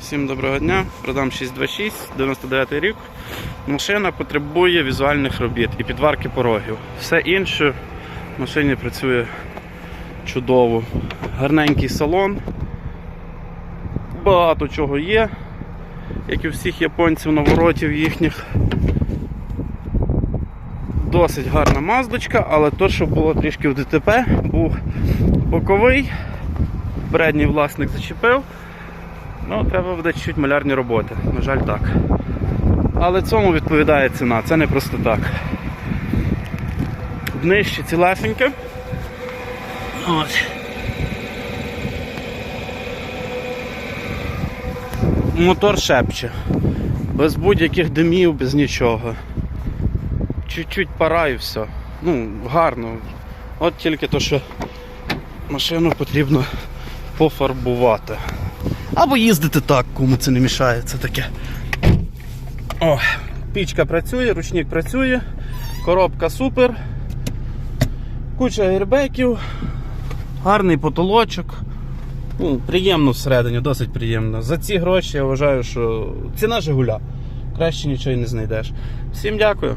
Всім доброго дня. Продам 626, 99 рік. Машина потребує візуальних робіт і підварки порогів. Все інше в машині працює чудово. Гарненький салон. Багато чого є, як і у всіх японців наворотів їхніх. Досить гарна маздочка, але то, що було трішки в ДТП, був боковий, передній власник зачепив. Ну, треба буде чуть малярні роботи, на жаль, так. Але цьому відповідає ціна, це не просто так. Днище цілесеньке. От. Мотор шепче. Без будь-яких димів, без нічого. Чуть-чуть пара і все. Ну, гарно. От тільки то, що машину потрібно пофарбувати. Або їздити так, кому це не мішає, це таке. О, пічка працює, ручник працює, коробка супер, куча гербеків, гарний потолочок. Ну, приємно всередині, досить приємно. За ці гроші я вважаю, що ціна Жигуля. Краще нічого і не знайдеш. Всім дякую.